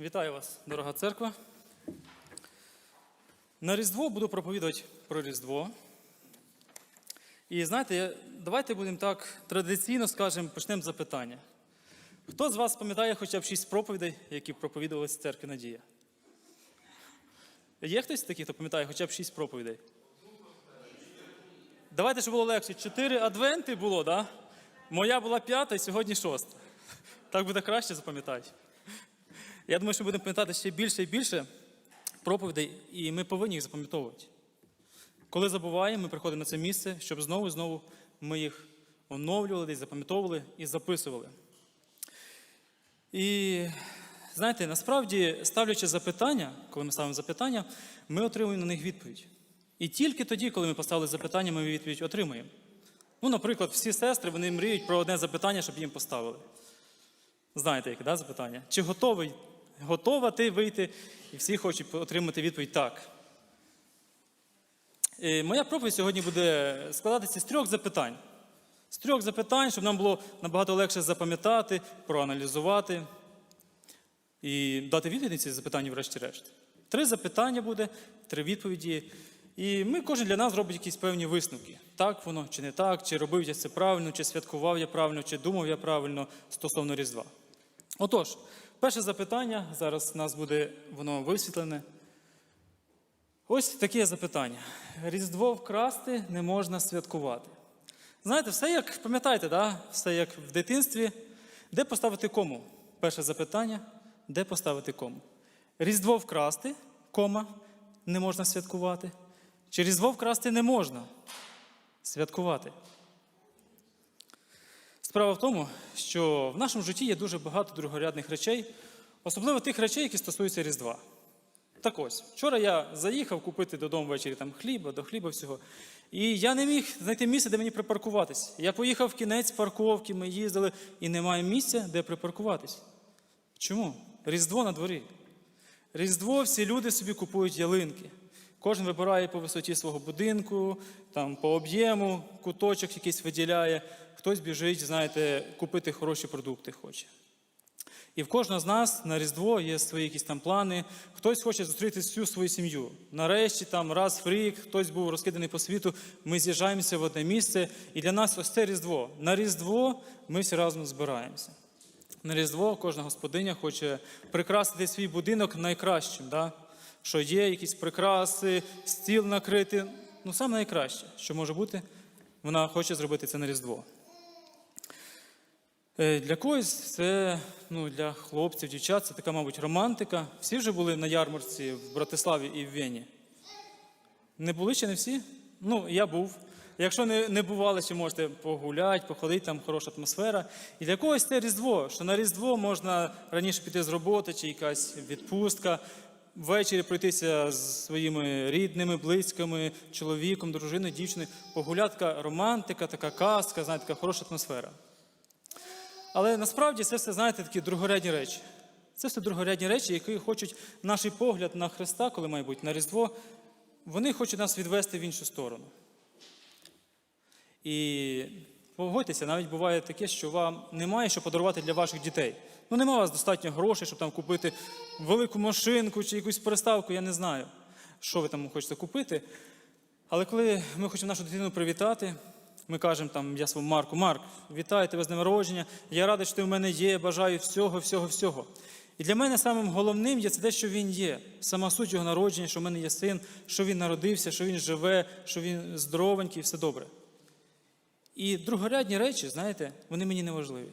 Вітаю вас, дорога церква. На Різдво буду проповідувати про Різдво. І знаєте, давайте будемо так традиційно скажемо, почнемо з запитання. Хто з вас пам'ятає хоча б шість проповідей, які проповідувалися в церкві Надія? Є хтось такий, хто пам'ятає хоча б шість проповідей? Давайте, щоб було легше. Чотири адвенти було, так? Да? Моя була п'ята і сьогодні шоста. Так буде краще запам'ятати. Я думаю, що будемо пам'ятати ще більше і більше проповідей, і ми повинні їх запам'ятовувати. Коли забуваємо, ми приходимо на це місце, щоб знову і знову ми їх оновлювали, десь запам'ятовували і записували. І знаєте, насправді, ставлячи запитання, коли ми ставимо запитання, ми отримуємо на них відповідь. І тільки тоді, коли ми поставили запитання, ми відповідь отримуємо. Ну, наприклад, всі сестри вони мріють про одне запитання, щоб їм поставили. Знаєте, яке да, запитання? Чи готовий, готова ти вийти? І всі хочуть отримати відповідь так. Е, Моя проповідь сьогодні буде складатися з трьох запитань. З трьох запитань, щоб нам було набагато легше запам'ятати, проаналізувати і дати відповідь на ці запитання, врешті-решт. Три запитання буде, три відповіді. І ми кожен для нас робить якісь певні висновки. Так воно чи не так, чи робив я це правильно, чи святкував я правильно, чи думав я правильно стосовно Різдва. Отож, перше запитання, зараз у нас буде воно висвітлене. Ось таке запитання. Різдво вкрасти не можна святкувати. Знаєте, все як, пам'ятаєте, да? все як в дитинстві. Де поставити кому? Перше запитання. Де поставити кому? Різдво вкрасти, кома, не можна святкувати. Чи Різдво вкрасти не можна святкувати? Справа в тому, що в нашому житті є дуже багато другорядних речей, особливо тих речей, які стосуються Різдва. Так ось, вчора я заїхав купити додому ввечері там хліба, до хліба всього. І я не міг знайти місце, де мені припаркуватись. Я поїхав в кінець парковки, ми їздили, і немає місця, де припаркуватись. Чому? Різдво на дворі. Різдво всі люди собі купують ялинки. Кожен вибирає по висоті свого будинку, там, по об'єму, куточок якийсь виділяє. Хтось біжить, знаєте, купити хороші продукти хоче. І в кожного з нас на Різдво є свої якісь там плани. Хтось хоче зустріти всю свою сім'ю. Нарешті, там раз в рік, хтось був розкиданий по світу, ми з'їжджаємося в одне місце. І для нас ось це Різдво. На Різдво ми всі разом збираємося. На Різдво кожна господиня хоче прикрасити свій будинок найкращим. Да? Що є якісь прикраси, стіл накрити. Ну, саме найкраще, що може бути, вона хоче зробити це на Різдво. Е, Для когось це ну, для хлопців, дівчат, це така, мабуть, романтика. Всі вже були на ярмарці в Братиславі і в Вені. Не були ще не всі? Ну, я був. Якщо не, не бували, ще можете погуляти, походити, там хороша атмосфера. І для когось це Різдво, що на Різдво можна раніше піти з роботи чи якась відпустка, ввечері пройтися з своїми рідними, близькими, чоловіком, дружиною, дівчиною. Погуляти, така романтика, така казка, знаєте, така хороша атмосфера. Але насправді це все, знаєте, такі другорядні речі. Це все другорядні речі, які хочуть наш погляд на Христа, коли має бути на Різдво, вони хочуть нас відвести в іншу сторону. І погодьтеся, навіть буває таке, що вам немає що подарувати для ваших дітей. Ну, немає у вас достатньо грошей, щоб там купити велику машинку чи якусь переставку, я не знаю, що ви там хочете купити. Але коли ми хочемо нашу дитину привітати, ми кажемо там, я своєму Марку, Марк, вітаю тебе з днем народження, я радий, що ти в мене є, бажаю всього, всього, всього. І для мене самим головним є це те, що він є. Сама суть його народження, що в мене є син, що він народився, що він живе, що він здоровенький, все добре. І другорядні речі, знаєте, вони мені не важливі.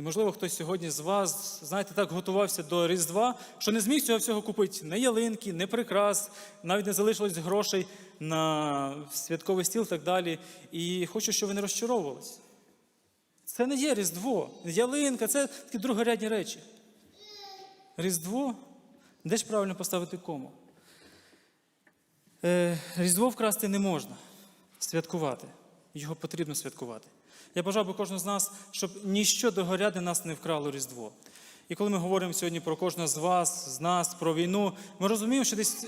І, можливо, хтось сьогодні з вас, знаєте, так готувався до Різдва, що не зміг цього всього купити не ялинки, не прикрас, навіть не залишилось грошей на святковий стіл і так далі. І хочу, щоб ви не розчаровувалися. Це не є Різдво. Ялинка це такі другорядні речі. Різдво, де ж правильно поставити кому? Е, Різдво вкрасти не можна святкувати. Його потрібно святкувати. Я бажав би кожного з нас, щоб ніщо догоряде нас не вкрало Різдво. І коли ми говоримо сьогодні про кожного з вас, з нас, про війну, ми розуміємо, що десь,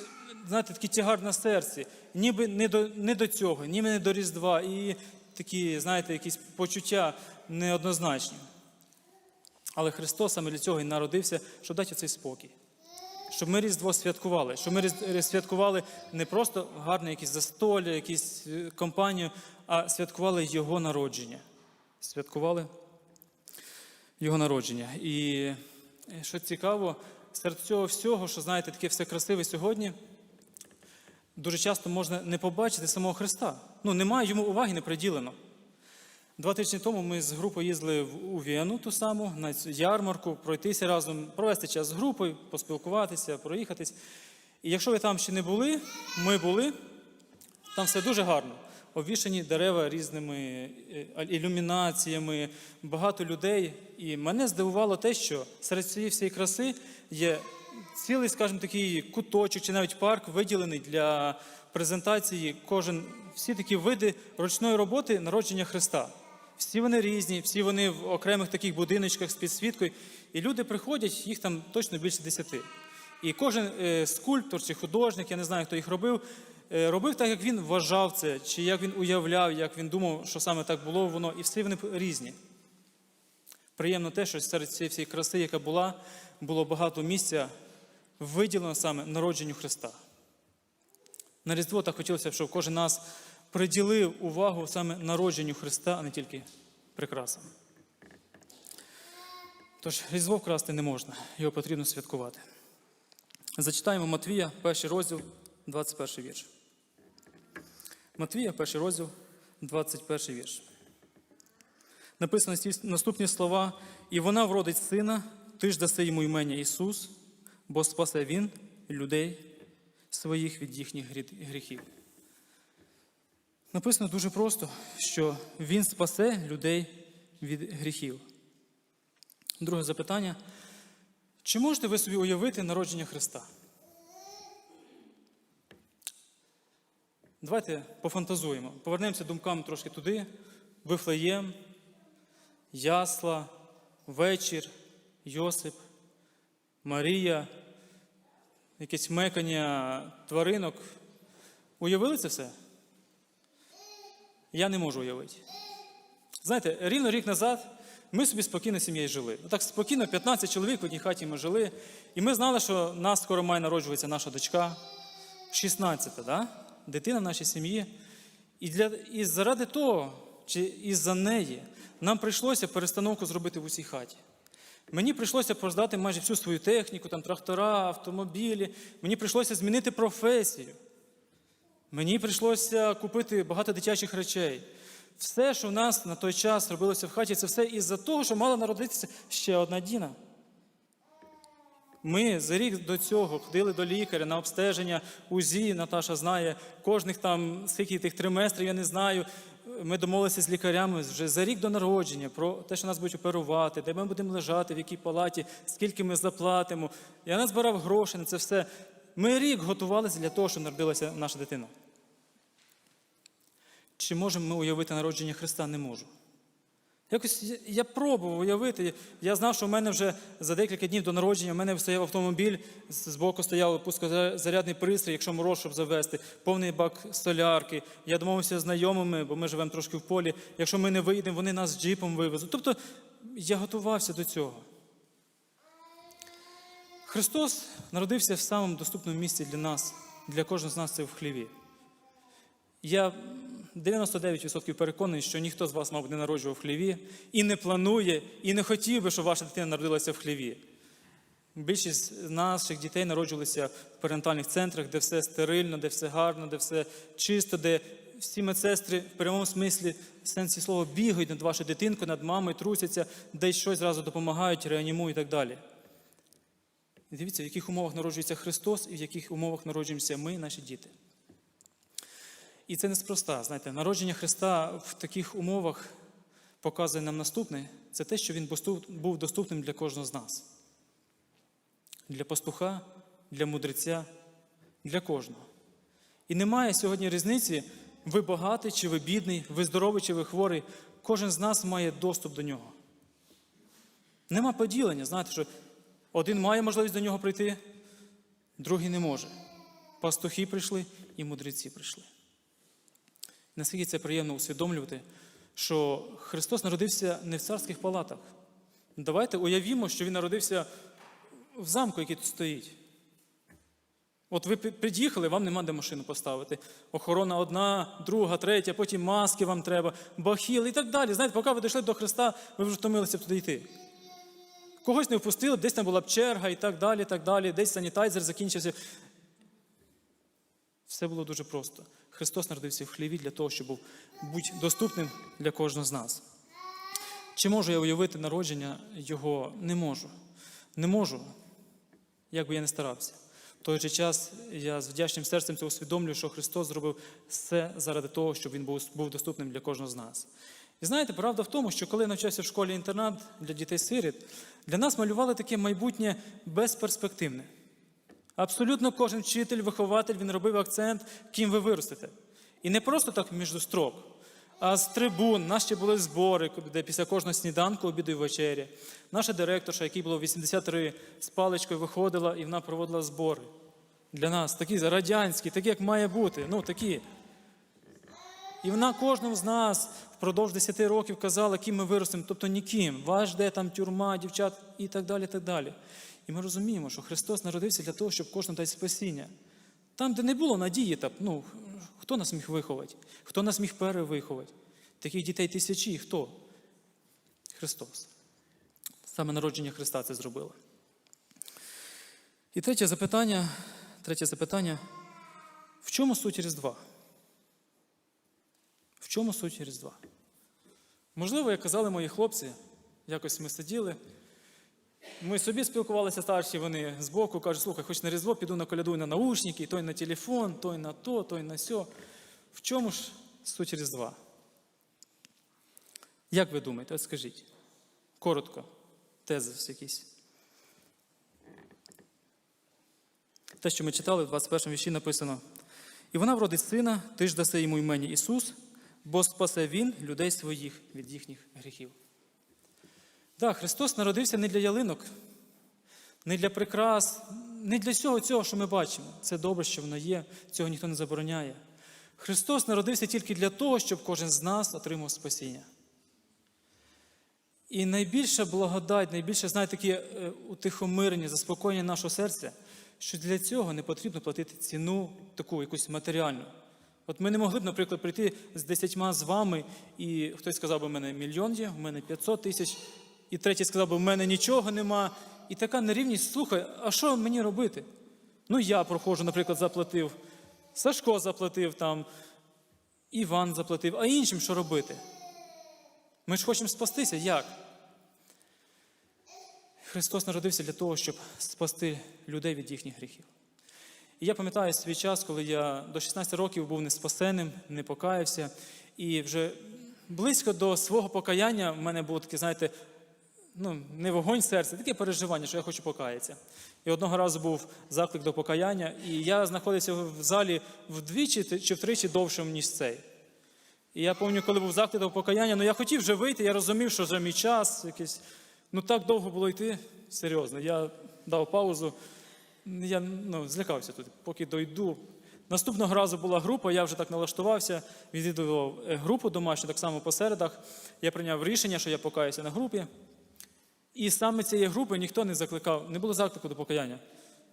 знаєте, такий тягар на серці, ніби не до, не до цього, ніби не до Різдва, і такі, знаєте, якісь почуття неоднозначні. Але Христос саме для цього і народився, щоб дати цей спокій. Щоб ми Різдво святкували, щоб ми Різ- святкували не просто гарне якісь застолля, якісь е, компанію, а святкували Його народження. Святкували Його народження. І е, що цікаво, серед цього всього, що знаєте, таке все красиве сьогодні, дуже часто можна не побачити самого Христа. Ну, немає йому уваги не приділено. Два тижні тому ми з групою їздили у Віану ту саму, на цю ярмарку, пройтися разом, провести час з групою, поспілкуватися, проїхатись. І якщо ви там ще не були, ми були, там все дуже гарно. Обвішані дерева різними е, ілюмінаціями, багато людей. І мене здивувало те, що серед цієї всієї краси є цілий, скажімо, такий куточок чи навіть парк виділений для презентації кожен всі такі види ручної роботи народження Христа. Всі вони різні, всі вони в окремих таких будиночках з підсвіткою. І люди приходять, їх там точно більше десяти. І кожен е, скульптор чи художник, я не знаю, хто їх робив, е, робив так, як він вважав це, чи як він уявляв, як він думав, що саме так було воно, і всі вони різні. Приємно те, що серед цієї всієї краси, яка була, було багато місця виділено саме народженню Христа. На Різдво так хотілося б, щоб кожен нас приділив увагу саме народженню Христа, а не тільки прикрасам. Тож Різдво вкрасти не можна, його потрібно святкувати. Зачитаємо Матвія, перший розділ, 21 вірш. Матвія, перший розділ, 21 вірш. Написано наступні слова: І вона вродить сина, ти ж даси йому імення Ісус, бо спасе Він людей своїх від їхніх гріхів. Написано дуже просто, що Він спасе людей від гріхів. Друге запитання. Чи можете ви собі уявити народження Христа? Давайте пофантазуємо. Повернемося думками трошки туди. Вифлеєм, Ясла, вечір, Йосип, Марія, якесь мекання тваринок. Уявили це все? Я не можу уявити. Знаєте, рівно рік назад ми собі спокійно сім'єю жили. Так спокійно, 15 чоловік в одній хаті ми жили. І ми знали, що нас скоро має народжуватися наша дочка, 16, да? Дитина в нашій сім'ї. І, для, і заради того, чи із-за неї, нам прийшлося перестановку зробити в усій хаті. Мені прийшлося продати майже всю свою техніку, там трактора, автомобілі. Мені прийшлося змінити професію. Мені прийшлося купити багато дитячих речей. Все, що в нас на той час робилося в хаті, це все із-за того, що мала народитися ще одна Діна. Ми за рік до цього ходили до лікаря на обстеження УЗІ, Наташа знає, кожних там скільки тих триместрів, я не знаю. Ми домовилися з лікарями вже за рік до народження про те, що нас будуть оперувати, де ми будемо лежати, в якій палаті, скільки ми заплатимо. Я назбирав гроші на це все. Ми рік готувалися для того, щоб народилася наша дитина. Чи можемо ми уявити народження Христа? Не можу. Якось я, пробував уявити. Я знав, що в мене вже за декілька днів до народження в мене стояв автомобіль, з- збоку стояв пускозарядний пристрій, якщо мороз, щоб завести, повний бак солярки. Я домовився з знайомими, бо ми живемо трошки в полі. Якщо ми не вийдемо, вони нас джипом вивезуть. Тобто я готувався до цього. Христос народився в самому доступному місці для нас, для кожного з нас це в хліві. Я 99% переконаний, що ніхто з вас, мабуть, не народжував в хліві і не планує, і не хотів би, щоб ваша дитина народилася в хліві. Більшість з наших дітей народжувалися в парентальних центрах, де все стерильно, де все гарно, де все чисто, де всі медсестри в прямому смислі, в сенсі слова, бігають над вашою дитинкою, над мамою, трусяться, десь щось зразу допомагають, реанімують і так далі. Дивіться, в яких умовах народжується Христос і в яких умовах народжуємося ми, наші діти. І це неспроста. Знаєте, народження Христа в таких умовах показує нам наступне це те, що Він був доступним для кожного з нас. Для пастуха, для мудреця, для кожного. І немає сьогодні різниці, ви багатий чи ви бідний, ви здоровий чи ви хворий. Кожен з нас має доступ до нього. Нема поділення, знаєте, що один має можливість до нього прийти, другий не може. Пастухи прийшли і мудреці прийшли. Наскільки це приємно усвідомлювати, що Христос народився не в царських палатах, Давайте уявімо, що він народився в замку, який тут стоїть. От ви пі- під'їхали, вам нема де машину поставити. Охорона одна, друга, третя, потім маски вам треба, бахіл і так далі. Знаєте, поки ви дійшли до Христа, ви вже втомилися б туди йти. Когось не впустили, десь там була б черга і так далі, і так далі, десь санітайзер закінчився. Все було дуже просто. Христос народився в хліві для того, щоб був будь доступним для кожного з нас. Чи можу я уявити народження Його? Не можу. Не можу, як би я не старався. В той же час я з вдячним серцем це усвідомлюю, що Христос зробив все заради того, щоб Він був доступним для кожного з нас. І знаєте, правда в тому, що коли я навчався в школі інтернат для дітей-сиріт, для нас малювали таке майбутнє безперспективне. Абсолютно кожен вчитель, вихователь він робив акцент, ким ви виростете. І не просто так між строк, а з трибун. Наші були збори, де після кожного сніданку, обіду і вечері. Наша директорша, якій було 83, з паличкою виходила і вона проводила збори. Для нас такі радянські, такі, як має бути. Ну, такі. І вона кожному з нас впродовж 10 років казала, ким ми виростемо, тобто ніким. Вас жде там тюрма, дівчат і так далі. Так далі. І ми розуміємо, що Христос народився для того, щоб кожному дати спасіння. Там, де не було надії, так, ну, хто нас міг виховати? Хто нас міг перевиховати? Таких дітей тисячі. Хто? Христос. Саме народження Христа це зробило. І третє запитання, третє запитання. В чому суть Різдва? В чому суть Різдва? Можливо, як казали мої хлопці, якось ми сиділи. Ми собі спілкувалися старші, вони збоку кажуть, слухай, хоч на Різдво піду наколядую на наушники, той на телефон, той на то, той на сьо. В чому ж суть Різдва? Як ви думаєте, от скажіть? Коротко, тезис якийсь. Те, що ми читали в 21 вірші написано. І вона вродить сина, ти ж даси йому імені Ісус, бо спасе Він людей своїх від їхніх гріхів. Так, Христос народився не для ялинок, не для прикрас, не для всього цього, що ми бачимо. Це добре, що воно є, цього ніхто не забороняє. Христос народився тільки для того, щоб кожен з нас отримав спасіння. І найбільша благодать, найбільше, знаєте, таке е, утихомирення, заспокоєння нашого серця, що для цього не потрібно платити ціну таку якусь матеріальну. От ми не могли б, наприклад, прийти з десятьма з вами, і хтось сказав би, мене мільйон є, в мене 500 тисяч, і третій сказав би, в мене нічого нема. І така нерівність, слухай, а що мені робити? Ну, я проходжу, наприклад, заплатив, Сашко заплатив там, Іван заплатив, а іншим що робити? Ми ж хочемо спастися. Як? Христос народився для того, щоб спасти людей від їхніх гріхів. І я пам'ятаю свій час, коли я до 16 років був неспасенним, не покаявся, і вже близько до свого покаяння в мене було таке, знаєте, ну, не вогонь серця, таке переживання, що я хочу покаятися. І одного разу був заклик до покаяння, і я знаходився в залі вдвічі чи втричі довшим, ніж цей. І я пам'ятаю, коли був заклик до покаяння, ну я хотів вже вийти, я розумів, що вже мій час якийсь. Ну так довго було йти, серйозно. Я дав паузу, я ну, злякався тут, поки дойду. Наступного разу була група, я вже так налаштувався, відвідував е, групу домашню, так само по середах. Я прийняв рішення, що я покаюся на групі. І саме цієї групи ніхто не закликав, не було заклику до покаяння.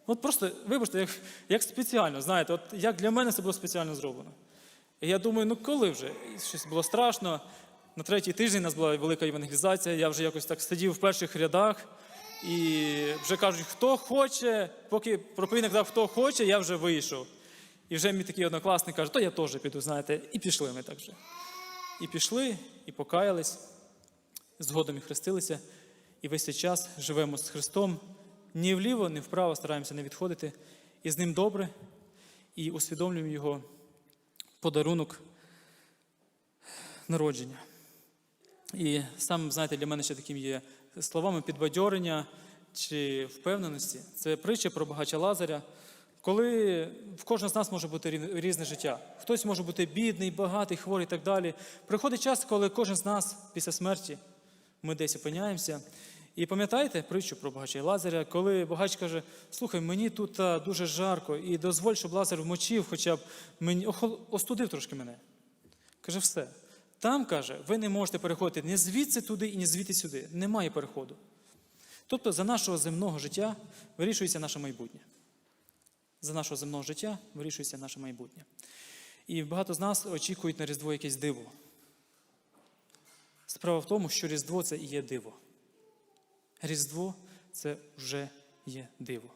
От просто, вибачте, як, як спеціально, знаєте, от як для мене це було спеціально зроблено. І я думаю, ну коли вже? Щось було страшно. На третій тиждень у нас була велика евангелізація, я вже якось так сидів в перших рядах. І вже кажуть, хто хоче, поки проповідник казав, хто хоче, я вже вийшов. І вже мій такий однокласник каже, то я теж піду, знаєте, і пішли ми так вже. І пішли, і покаялись, згодом і хрестилися, і весь цей час живемо з Христом. Ні вліво, ні вправо стараємося не відходити. І з ним добре, і усвідомлюємо його подарунок народження. І сам, знаєте, для мене ще таким є словами підбадьорення чи впевненості. Це притча про багача Лазаря, коли в кожного з нас може бути різне життя. Хтось може бути бідний, багатий, хворий і так далі. Приходить час, коли кожен з нас після смерті ми десь опиняємося. І пам'ятаєте притчу про багача Лазаря, коли багач каже: слухай, мені тут дуже жарко, і дозволь, щоб Лазар вмочив, хоча б мені охол- остудив трошки мене. Каже, все. Там, каже, ви не можете переходити ні звідси туди і ні звідти сюди. Немає переходу. Тобто за нашого земного життя вирішується наше майбутнє. За нашого земного життя вирішується наше майбутнє. І багато з нас очікують на Різдво якесь диво. Справа в тому, що Різдво це і є диво. Різдво це вже є диво.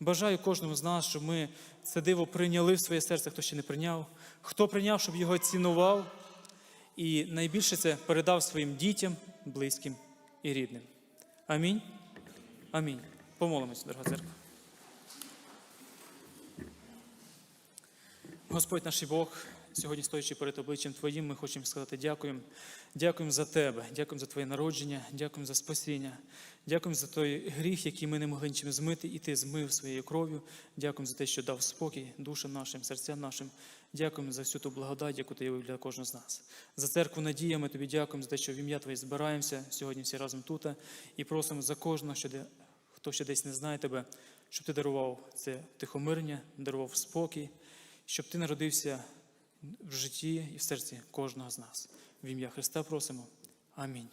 Бажаю кожному з нас, щоб ми це диво прийняли в своє серце, хто ще не прийняв, хто прийняв, щоб його цінував, і найбільше це передав своїм дітям, близьким і рідним. Амінь. Амінь. Помолимося, дорога церква. Господь наш Бог, сьогодні стоячи перед обличчям Твоїм, ми хочемо сказати дякуємо. Дякуємо за Тебе, дякуємо за Твоє народження, дякуємо за спасіння, дякуємо за той гріх, який ми не могли нічим змити, і Ти змив своєю кров'ю. Дякуємо за те, що дав спокій душам нашим, серцям нашим. Дякуємо за всю ту благодать, яку ти явив для кожного з нас. За церкву надія ми тобі дякуємо за те, що в ім'я Твоє збираємося сьогодні всі разом тут і просимо за кожного, що де, хто ще десь не знає тебе, щоб ти дарував це тихомирення, дарував спокій, щоб ти народився в житті і в серці кожного з нас. В ім'я Христа просимо. Амінь.